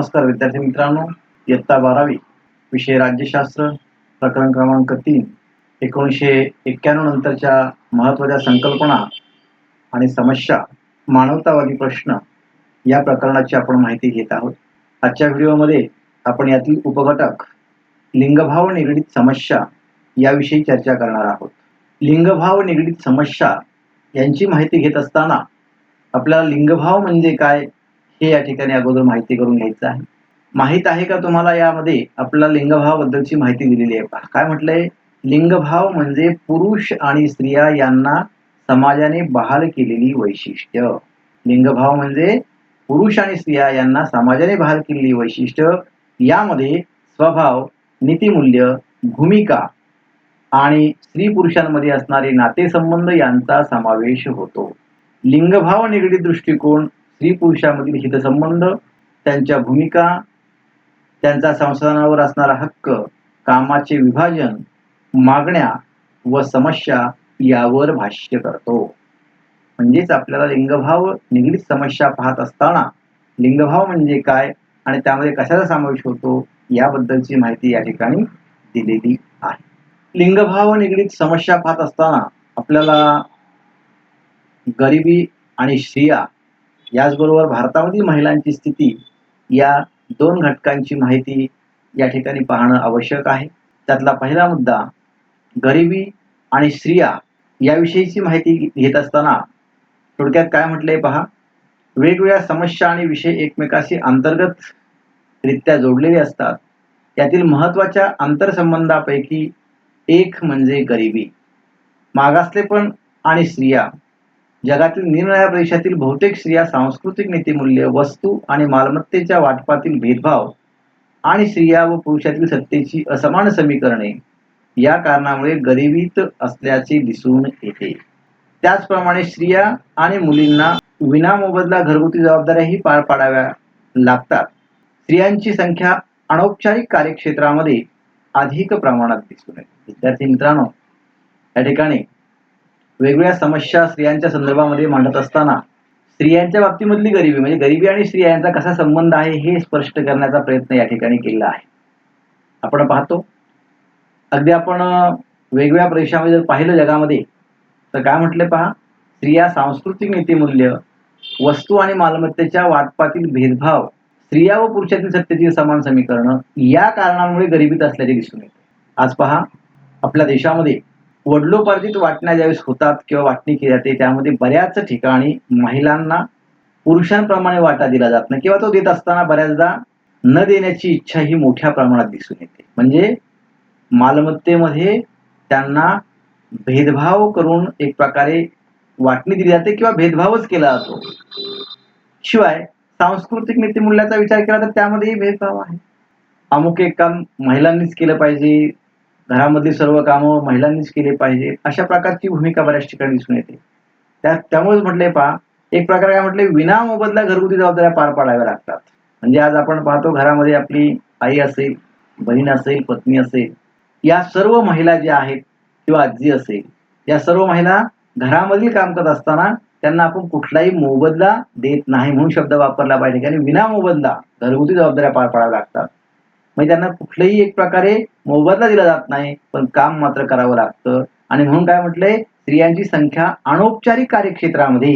नमस्कार विद्यार्थी मित्रांनो इयत्ता बारावी विषय राज्यशास्त्र प्रकरण क्रमांक तीन एकोणीसशे एक्क्याण्णव नंतरच्या महत्त्वाच्या संकल्पना आणि समस्या मानवतावादी प्रश्न या प्रकरणाची आपण माहिती घेत आहोत. आजच्या व्हिडिओमध्ये आपण यातील उपघटक लिंगभाव निगडीत समस्या याविषयी चर्चा करणार आहोत. लिंगभाव निगडीत समस्या यांची माहिती घेत असताना आपल्याला लिंगभाव म्हणजे काय हे या ठिकाणी अगोदर माहिती करून घ्यायचं आहे. माहीत आहे का तुम्हाला यामध्ये आपल्याला लिंगभावाबद्दलची माहिती दिलेली आहे? पहा काय म्हटलंय? लिंगभाव म्हणजे पुरुष आणि स्त्रिया यांना समाजाने बहाल केलेली वैशिष्ट्य. लिंगभाव म्हणजे पुरुष आणि स्त्रिया यांना समाजाने बहाल केलेली वैशिष्ट्य. यामध्ये स्वभाव नीतिमूल्य भूमिका आणि स्त्री पुरुषांमध्ये असणारे नातेसंबंध यांचा समावेश होतो. लिंगभाव निगडीत दृष्टिकोन स्त्री पुरुषामधील हितसंबंध त्यांच्या भूमिका त्यांचा संसाधनावर असणारा हक्क कामाचे विभाजन मागण्या व समस्या यावर भाष्य करतो. म्हणजेच आपल्याला लिंगभाव निगडीत समस्या पाहत असताना लिंगभाव म्हणजे काय आणि त्यामध्ये कशाचा समावेश होतो याबद्दलची माहिती या ठिकाणी दिलेली आहे. लिंगभाव निगडीत समस्या पाहत असताना आपल्याला गरिबी आणि स्त्रिया याचबरोबर भारतामधील महिलांची स्थिती या दोन घटकांची माहिती या ठिकाणी पाहणं आवश्यक आहे. त्यातला पहिला मुद्दा गरिबी आणि स्त्रिया याविषयीची माहिती घेत असताना थोडक्यात काय म्हटलंय पहा? वेगवेगळ्या समस्या आणि विषय एकमेकाशी अंतर्गत रित्या जोडलेले असतात. त्यातील महत्त्वाच्या आंतरसंबंधापैकी एक म्हणजे गरिबी. मागासलेपण आणि स्त्रिया. जगातील निरनिराळ्या प्रदेशातील बहुतेक स्त्रिया सांस्कृतिक नीतिमूल्य वस्तू आणि मालमत्तेच्या वाटपातील भेदभाव आणि स्त्रिया व पुरुषातील सत्तेची असमान समीकरणे या कारणामुळे गरिबीत असल्याचे दिसून येते. त्याचप्रमाणे स्त्रिया आणि मुलींना विना मोबदला घरगुती जबाबदाऱ्याही पार पाडाव्या लागतात. स्त्रियांची संख्या अनौपचारिक कार्यक्षेत्रामध्ये अधिक प्रमाणात दिसून येते. विद्यार्थी मित्रांनो या ठिकाणी वेगवेगळ्या समस्या स्त्रियांच्या संदर्भामध्ये मांडत असताना स्त्रियांच्या बाबतीमधली गरिबी म्हणजे गरिबी आणि स्त्रिया यांचा कसा संबंध आहे हे स्पष्ट करण्याचा प्रयत्न या ठिकाणी केलेला आहे. आपण पाहतो अगदी आपण वेगवेगळ्या प्रदेशामध्ये जर पाहिलं जगामध्ये तर काय म्हटले पहा स्त्रिया सांस्कृतिक नीतिमूल्य वस्तू आणि मालमत्तेच्या वाटपातील भेदभाव स्त्रिया व पुरुषातील सत्तेतील समान समीकरण या कारणांमुळे गरिबीत असल्याचे दिसून येते. आज पहा आपल्या देशामध्ये वडलोपार्जित वाटण्या ज्यावेळेस होतात किंवा वाटणी केली जाते त्यामध्ये बऱ्याच ठिकाणी महिलांना पुरुषांप्रमाणे वाटा दिला जात नाही किंवा तो देत असताना बऱ्याचदा न देण्याची इच्छा ही मोठ्या प्रमाणात दिसून येते. म्हणजे मालमत्तेमध्ये त्यांना भेदभाव करून एक प्रकारे वाटणी दिली जाते किंवा भेदभावच केला जातो. शिवाय सांस्कृतिक नीतिमूल्याचा विचार केला तर त्यामध्येही भेदभाव आहे. अमुक एक काम महिलांनीच केलं पाहिजे घरामधली सर्व कामं महिलांनीच केले पाहिजे अशा प्रकारची भूमिका बऱ्याच ठिकाणी दिसून येते. त्या त्यामुळेच म्हटले पहा एक प्रकारे काय म्हटले विना मोबदला घरगुती जबाबदाऱ्या पार पाडाव्या लागतात. म्हणजे आज आपण पाहतो घरामध्ये आपली आई असेल बहीण असेल पत्नी असेल या सर्व महिला ज्या आहेत किंवा आजी असेल या सर्व महिला घरामधील काम करत असताना त्यांना आपण कुठलाही मोबदला देत नाही म्हणून शब्द वापरला पाहिजे. कारण विना मोबदला घरगुती जबाबदाऱ्या पार पाडाव्या लागतात. म्हणजे त्यांना कुठलंही एक प्रकारे मोबदला दिला जात नाही पण काम मात्र करावं लागतं. आणि म्हणून काय म्हटलंय स्त्रियांची संख्या अनौपचारिक कार्यक्षेत्रामध्ये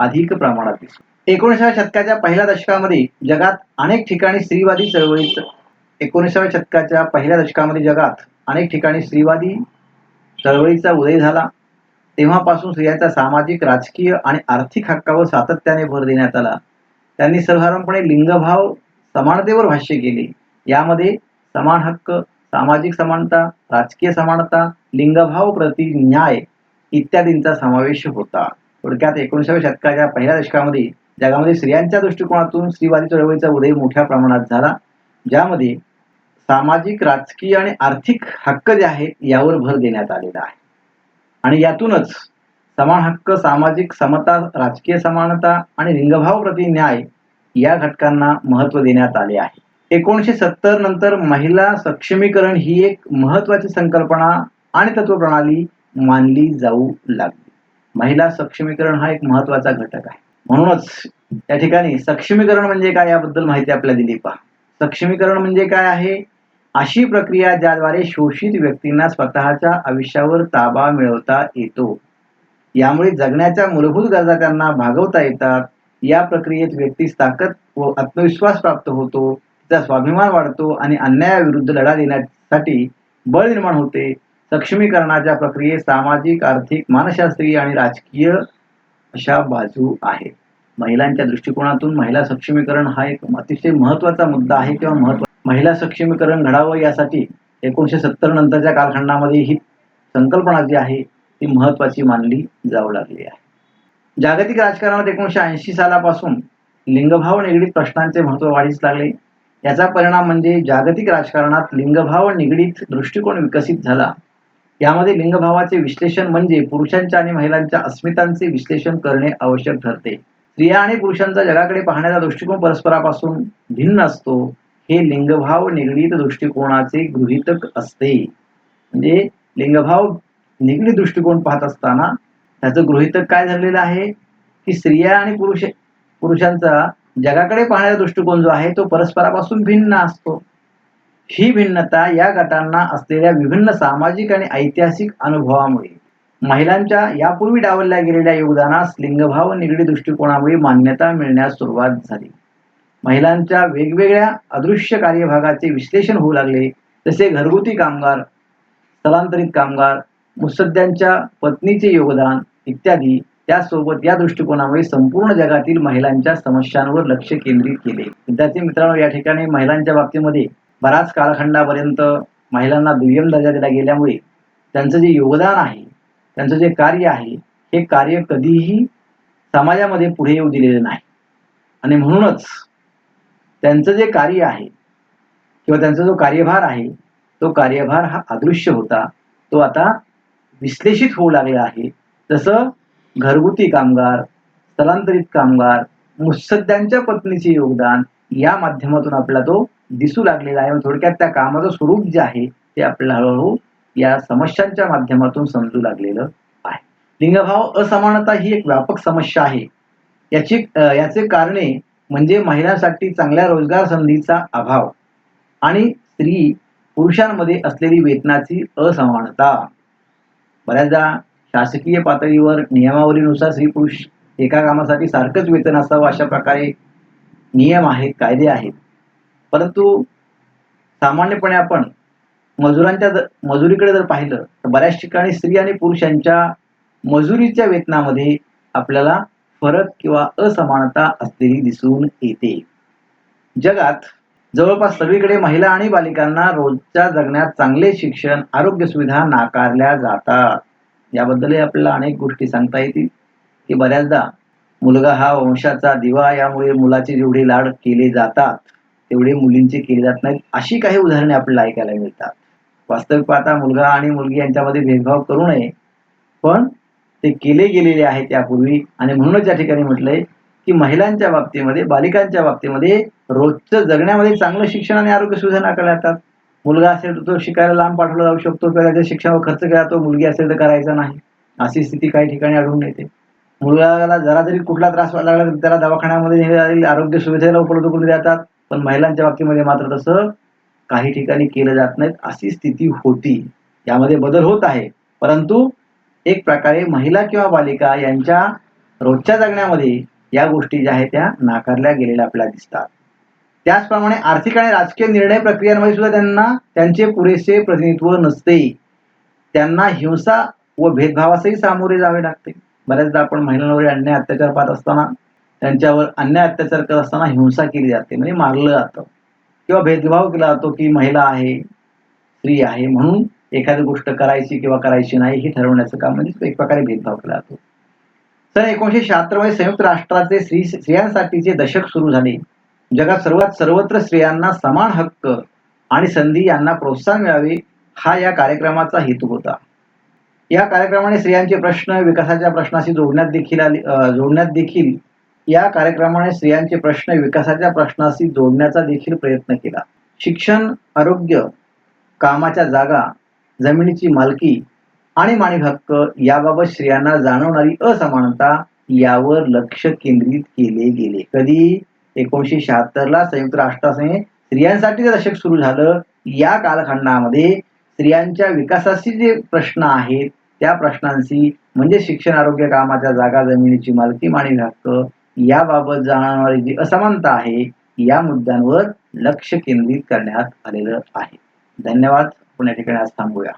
अधिक प्रमाणात दिसते. एकोणीसाव्या शतकाच्या पहिल्या दशकामध्ये जगात अनेक ठिकाणी स्त्रीवादी चळवळीत एकोणीसाव्या शतकाच्या पहिल्या दशकामध्ये जगात अनेक ठिकाणी स्त्रीवादी चळवळीचा उदय झाला. तेव्हापासून स्त्रियांचा सामाजिक राजकीय आणि आर्थिक हक्कावर सातत्याने भर देण्यात आला. त्यांनी सर्वसाधारणपणे लिंगभाव समानतेवर भाष्य केले. यामध्ये समान हक्क सामाजिक समानता राजकीय समानता लिंगभाव प्रति न्याय इत्यादींचा समावेश होता. थोडक्यात एकोणीसाव्या शतकाच्या पहिल्या दशकामध्ये जगामध्ये स्त्रियांच्या दृष्टिकोनातून स्त्रीवादी चळवळीचा उदय मोठ्या प्रमाणात झाला ज्यामध्ये सामाजिक राजकीय आणि आर्थिक हक्क जे आहेत यावर भर देण्यात आलेला आहे. आणि यातूनच समान हक्क सामाजिक समता राजकीय समानता आणि लिंगभाव प्रति न्याय या घटकांना महत्त्व देण्यात आले आहे. एकोणीसशे सत्तर नंतर महिला सक्षमीकरण ही एक महत्वाची संकल्पना आणि तत्वप्रणाली मानली जाऊ लागली. महिला सक्षमीकरण हा एक महत्त्वाचा घटक आहे. म्हणूनच या ठिकाणी सक्षमीकरण म्हणजे काय याबद्दल माहिती आपल्याला दिली पहा. सक्षमीकरण म्हणजे काय आहे? अशी प्रक्रिया ज्याद्वारे शोषित व्यक्तींना स्वतःच्या आयुष्यावर ताबा मिळवता येतो. यामुळे जगण्याच्या मूलभूत गरजा त्यांना भागवता येतात. या प्रक्रियेत व्यक्तीस ताकद व आत्मविश्वास प्राप्त होतो. तिचा स्वाभिमान वाढतो आणि अन्यायाविरुद्ध लढा देण्यासाठी बळ निर्माण होते. सक्षमीकरणाच्या प्रक्रियेत सामाजिक आर्थिक मानसशास्त्रीय आणि राजकीय अशा बाजू आहेत. महिलांच्या दृष्टिकोनातून महिला सक्षमीकरण हा एक अतिशय महत्त्वाचा मुद्दा आहे किंवा महत्त्व महिला सक्षमीकरण घडावं यासाठी एकोणीशे सत्तर नंतरच्या कालखंडामध्ये ही संकल्पना जी आहे ती महत्वाची मानली जाऊ लागली आहे. जागतिक राजकारणात एकोणीशे ऐंशी सालापासून लिंगभाव निगडीत प्रश्नांचे महत्त्व वाढीस लागले. याचा परिणाम म्हणजे जागतिक राजकारणात लिंगभाव निगडीत दृष्टिकोन विकसित झाला. यामध्ये लिंगभावाचे विश्लेषण म्हणजे पुरुषांच्या आणि महिलांच्या अस्मितांचे विश्लेषण करणे आवश्यक ठरते. स्त्रिया आणि पुरुषांचा जगाकडे पाहण्याचा दृष्टिकोन परस्परापासून भिन्न असतो. हे लिंगभाव निगडीत दृष्टिकोनाचे गृहितक असते. म्हणजे लिंगभाव निगडीत दृष्टिकोन पाहत असताना त्याचं गृहितक काय झालेलं आहे? की स्त्रिया आणि पुरुष पुरुषांचा जगाकडे पाहण्याचा दृष्टिकोन जो आहे तो परस्परापासून भिन्न असतो. ही भिन्नता या गटांना असलेल्या विभिन्न सामाजिक आणि ऐतिहासिक अनुभवामुळे महिलांच्या यापूर्वी डावलल्या गेलेल्या योगदानास लिंगभाव निगडीत दृष्टिकोनामुळे मान्यता मिळण्यास सुरुवात झाली. महिलांच्या वेगवेगळ्या अदृश्य कार्यभागाचे विश्लेषण होऊ लागले जसे घरगुती कामगार स्थलांतरित कामगार मुसद्यांच्या पत्नीचे योगदान इत्यादी. त्यासोबत या दृष्टिकोनामुळे संपूर्ण जगातील महिलांच्या समस्यांवर लक्ष केंद्रित केले. विद्यार्थी मित्रांनो या ठिकाणी महिलांच्या बाबतीमध्ये बराच कालखंडापर्यंत महिलांना दुय्यम दर्जा दिला गेल्यामुळे त्यांचं जे योगदान आहे त्यांचं जे कार्य आहे हे कार्य कधीही समाजामध्ये पुढे येऊ दिलेलं नाही. आणि म्हणूनच त्यांचं जे कार्य आहे किंवा त्यांचा जो कार्यभार आहे तो कार्यभार हा अदृश्य होता. तो आता विश्लेषित होऊ लागला आहे. जसं घरगुती कामगार स्थलांतरित कामगार मुत्सद्यांच्या पत्नीचे योगदान या माध्यमातून आपल्याला तो दिसू लागलेला आहे. थोडक्यात त्या कामाचं स्वरूप जे आहे ते आपल्याला हळूहळू या समस्यांच्या माध्यमातून समजू लागलेलं आहे. लिंगभाव असमानता ही एक व्यापक समस्या आहे. याची याचे कारणे म्हणजे महिलांसाठी चांगल्या रोजगार संधीचा अभाव आणि स्त्री पुरुषांमध्ये असलेली वेतनाची असमानता. बऱ्याचदा शासकीय पातळीवर नियमावलीनुसार स्त्री पुरुष एका कामासाठी सारखंच वेतन असावं अशा प्रकारे नियम आहेत कायदे आहेत. परंतु सामान्यपणे आपण मजुरांच्या मजुरीकडे जर पाहिलं तर बऱ्याच ठिकाणी स्त्री आणि पुरुषांच्या मजुरीच्या वेतनामध्ये आपल्याला फरक किंवा असमानता असलेली दिसून येते. जगात जवळपास सगळीकडे महिला आणि बालिकांना रोजच्या जगण्यात चांगले शिक्षण आरोग्य सुविधा नाकारल्या जातात. याबद्दलही आपल्याला अनेक गोष्टी सांगता येतील. की बऱ्याचदा मुलगा हा वंशाचा दिवा यामुळे मुलाचे जेवढे लाड केले जातात तेवढे मुलींचे केले जात नाहीत अशी काही उदाहरणे आपल्याला ऐकायला मिळतात. वास्तविक पाहता मुलगा आणि मुलगी यांच्यामध्ये भेदभाव करू नये पण ते केले गेलेले आहे त्यापूर्वी आणि म्हणूनच या ठिकाणी म्हटलंय की महिलांच्या बाबतीमध्ये बालिकांच्या बाबतीमध्ये रोजचं जगण्यामध्ये चांगलं शिक्षण आणि आरोग्य सुविधा नाकारल्या जातात मुलगा असेल तर तो शिकायला लांब पाठवला जाऊ शकतो किंवा त्याच्या शिक्षणावर खर्च केला तो मुलगी असेल तर करायचा नाही. अशी स्थिती काही ठिकाणी आढळून येते. मुलगाला जरा जरी कुठला त्रास व्हायला लागला तर त्याला दवाखान्यामध्ये आरोग्य सुविधेला उपलब्ध करून देतात पण महिलांच्या बाबतीमध्ये मात्र तसं काही ठिकाणी केलं जात नाहीत अशी स्थिती होती. यामध्ये बदल होत आहे. परंतु एक प्रकारे महिला किंवा बालिका यांच्या रोजच्या जगण्यामध्ये या गोष्टी ज्या आहेत त्या नाकारल्या गेलेल्या आपल्याला दिसतात. त्याचप्रमाणे आर्थिक आणि राजकीय निर्णय प्रक्रियांमध्ये सुद्धा त्यांना त्यांचे पुरेसे प्रतिनिधित्व नसते. त्यांना हिंसा व भेदभावासही सामोरे जावे लागते. बऱ्याचदा आपण महिलांवर अन्याय अत्याचार पाहत असताना त्यांच्यावर अन्याय अत्याचार करत असताना हिंसा केली जाते. म्हणजे मारलं जातं. किंवा भेदभाव केला जातो की महिला आहे स्त्री आहे म्हणून एखादी गोष्ट करायची किंवा करायची नाही हे ठरवण्याचं काम म्हणजे एक प्रकारे भेदभाव केला जातो. सन एकोणीशे शहात्तरमध्ये संयुक्त राष्ट्राचे स्त्री स्त्रियांसाठीचे दशक सुरू झाले. जगात सर्वात सर्वत्र स्त्रियांना समान हक्क आणि संधी यांना प्रोत्साहन मिळावे हा या कार्यक्रमाचा हेतू होता. या कार्यक्रमाने स्त्रियांचे प्रश्न विकासाच्या प्रश्नाशी जोडण्यात देखील जोडण्यात देखील या कार्यक्रमाने स्त्रियांचे प्रश्न विकासाच्या प्रश्नाशी जोडण्याचा देखील प्रयत्न केला. शिक्षण आरोग्य कामाच्या जागा जमिनीची मालकी आणि माणिक हक्क याबाबत स्त्रियांना जाणवणारी असमानता यावर लक्ष केंद्रित केले गेले. कधी? एकोणीशे शहात्तर ला संयुक्त राष्ट्रासने स्त्रियांसाठी दशक सुरू झालं या कालखंडामध्ये स्त्रियांच्या विकासाशी जे प्रश्न आहेत त्या प्रश्नांशी म्हणजे शिक्षण आरोग्य कामाच्या जागा जमिनीची मालकी माणी हक्क याबाबत जाणणारी जी असमानता आहे या मुद्द्यांवर लक्ष केंद्रित करण्यात आलेलं आहे. धन्यवाद. आपण या ठिकाणी आज थांबूया.